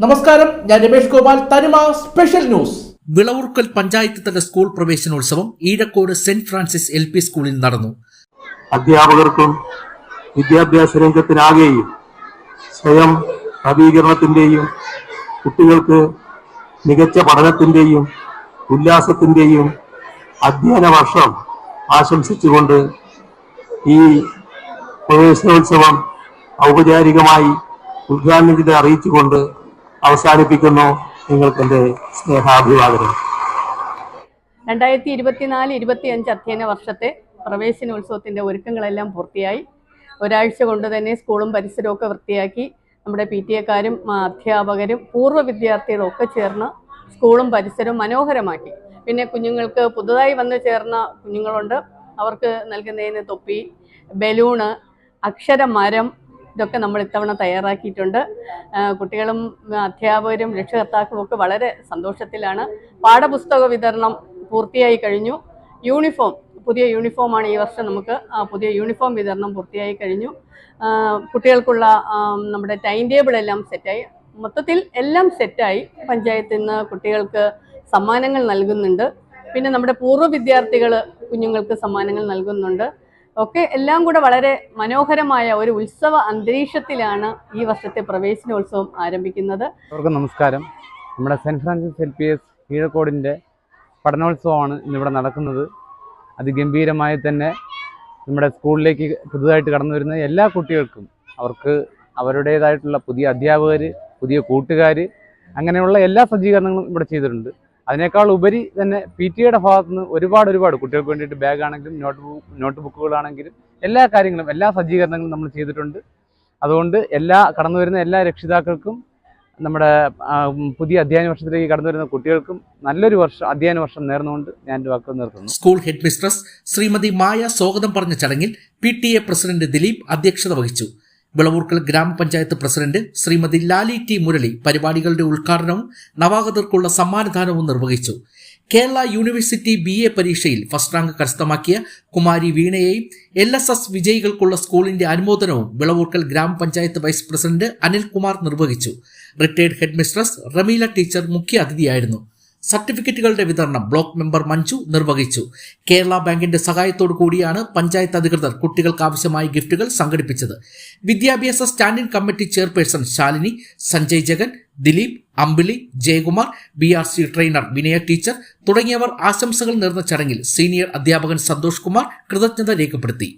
നമസ്കാരം ഞാൻ രമേഷ് ഗോപാൽ തനിമ സ്പെഷ്യൽ ന്യൂസ്. വിളവുർക്കൽ പഞ്ചായത്ത് തല സ്കൂൾ പ്രവേശനോത്സവം Eezhakkode saint Francis L P സ്കൂളിൽ നടന്നു. അധ്യാപകർക്കും വിദ്യാഭ്യാസ രംഗത്തിനാകെയും സ്വയം നവീകരണത്തിന്റെയും കുട്ടികൾക്ക് മികച്ച പഠനത്തിന്റെയും ഉല്ലാസത്തിന്റെയും അധ്യയന വർഷം ആശംസിച്ചുകൊണ്ട് ഈ പ്രവേശനോത്സവം ഔപചാരികമായി ഉദ്ഘാടനം ചെയ്ത് അറിയിച്ചുകൊണ്ട് അവസാനിപ്പിക്കുന്നു. നിങ്ങൾക്ക് എന്റെ സ്നേഹാഭിവാദനം. രണ്ടായിരത്തി ഇരുപത്തിനാല് ഇരുപത്തിയഞ്ച് അധ്യയന വർഷത്തെ പ്രവേശനോത്സവത്തിന്റെ ഒരുക്കങ്ങളെല്ലാം പൂർത്തിയായി. ഒരാഴ്ച കൊണ്ട് തന്നെ സ്കൂളും പരിസരവും ഒക്കെ വൃത്തിയാക്കി നമ്മുടെ പി ടി എക്കാരും അധ്യാപകരും പൂർവ വിദ്യാർത്ഥികളും ഒക്കെ ചേർന്ന് സ്കൂളും പരിസരവും മനോഹരമാക്കി. പിന്നെ കുഞ്ഞുങ്ങൾക്ക് പുതുതായി വന്ന് ചേർന്ന കുഞ്ഞുങ്ങളുണ്ട്. അവർക്ക് നൽകുന്നതിന് തൊപ്പി ബലൂണ് അക്ഷരമരം ഇതൊക്കെ നമ്മൾ ഇത്തവണ തയ്യാറാക്കിയിട്ടുണ്ട്. കുട്ടികളും അധ്യാപകരും രക്ഷകർത്താക്കളും ഒക്കെ വളരെ സന്തോഷത്തിലാണ്. പാഠപുസ്തക വിതരണം പൂർത്തിയായി കഴിഞ്ഞു. യൂണിഫോം പുതിയ യൂണിഫോമാണ് ഈ വർഷം നമുക്ക് പുതിയ യൂണിഫോം വിതരണം പൂർത്തിയായി കഴിഞ്ഞു. കുട്ടികൾക്കുള്ള നമ്മുടെ ടൈം ടേബിൾ എല്ലാം സെറ്റായി. മൊത്തത്തിൽ എല്ലാം സെറ്റായി. പഞ്ചായത്തിൽ നിന്ന് കുട്ടികൾക്ക് സമ്മാനങ്ങൾ നൽകുന്നുണ്ട്. പിന്നെ നമ്മുടെ പൂർവ വിദ്യാർത്ഥികൾ കുഞ്ഞുങ്ങൾക്ക് സമ്മാനങ്ങൾ നൽകുന്നുണ്ട്. ഒക്കെ എല്ലാം കൂടെ വളരെ മനോഹരമായ ഒരു ഉത്സവ അന്തരീക്ഷത്തിലാണ് ഈ വർഷത്തെ പ്രവേശനോത്സവം ആരംഭിക്കുന്നത്. നമസ്കാരം. നമ്മുടെ saint Francis L P S കീഴക്കോടിന്റെ പഠനോത്സവമാണ് ഇന്നിവിടെ നടക്കുന്നത്. അതിഗംഭീരമായി തന്നെ നമ്മുടെ സ്കൂളിലേക്ക് പുതുതായിട്ട് കടന്നു വരുന്ന എല്ലാ കുട്ടികൾക്കും അവർക്ക് അവരുടേതായിട്ടുള്ള പുതിയ അധ്യാപകർ പുതിയ കൂട്ടുകാർ അങ്ങനെയുള്ള എല്ലാ സജ്ജീകരണങ്ങളും ഇവിടെ ചെയ്തിട്ടുണ്ട്. അതിനേക്കാൾ ഉപരി തന്നെ പി ടി എയുടെ ഭാഗത്തു നിന്ന് ഒരുപാട് ഒരുപാട് കുട്ടികൾക്ക് വേണ്ടിയിട്ട് ബാഗ് ആണെങ്കിലും നോട്ട് നോട്ട് ബുക്കുകളാണെങ്കിലും എല്ലാ കാര്യങ്ങളും എല്ലാ സജ്ജീകരണങ്ങളും നമ്മൾ ചെയ്തിട്ടുണ്ട്. അതുകൊണ്ട് എല്ലാ കടന്നു വരുന്ന എല്ലാ രക്ഷിതാക്കൾക്കും നമ്മുടെ പുതിയ അധ്യയന വർഷത്തിലേക്ക് കടന്നു വരുന്ന കുട്ടികൾക്കും നല്ലൊരു വർഷം അധ്യയന വർഷം നേർന്നുകൊണ്ട് ഞാൻ എന്റെ വാക്കുകൾ നിർത്തുന്നു. School head mistress Shrimati Maya സ്വാഗതം പറഞ്ഞ ചടങ്ങിൽ പി പ്രസിഡന്റ് ദിലീപ് അധ്യക്ഷത വഹിച്ചു. വിളവൂർക്കൽ ഗ്രാമപഞ്ചായത്ത് പ്രസിഡന്റ് ശ്രീമതി ലാലി ടി മുരളി പരിപാടികളുടെ ഉദ്ഘാടനവും നവാഗതർക്കുള്ള സമ്മാനദാനവും നിർവഹിച്ചു. കേരള യൂണിവേഴ്സിറ്റി ബി എ പരീക്ഷയിൽ ഫസ്റ്റ് റാങ്ക് കരസ്ഥമാക്കിയ കുമാരി വീണയെയും എൽ എസ് എസ് വിജയികൾക്കുള്ള സ്കൂളിന്റെ അനുമോദനവും വിളവൂർക്കൽ ഗ്രാമപഞ്ചായത്ത് വൈസ് പ്രസിഡന്റ് അനിൽകുമാർ നിർവഹിച്ചു. റിട്ടയർഡ് ഹെഡ്മിസ്ട്രസ് റമീല ടീച്ചർ മുഖ്യ അതിഥിയായിരുന്നു സർട്ടിഫിക്കറ്റുകളുടെ വിതരണം ബ്ലോക്ക് മെമ്പർ മഞ്ജു നിർവഹിച്ചു. കേരള ബാങ്കിന്റെ സഹായത്തോടു കൂടിയാണ് പഞ്ചായത്ത് അധികൃതർ കുട്ടികൾക്ക് ആവശ്യമായ ഗിഫ്റ്റുകൾ സംഘടിപ്പിച്ചത്. വിദ്യാഭ്യാസ standing committee chairperson Shalini Sanjay Jagan Dileep Ambili Jayakumar B R C trainer Vinaya teacher തുടങ്ങിയവർ ആശംസകൾ നേർന്ന ചടങ്ങിൽ സീനിയർ അധ്യാപകൻ സന്തോഷ് കുമാർ കൃതജ്ഞത രേഖപ്പെടുത്തി.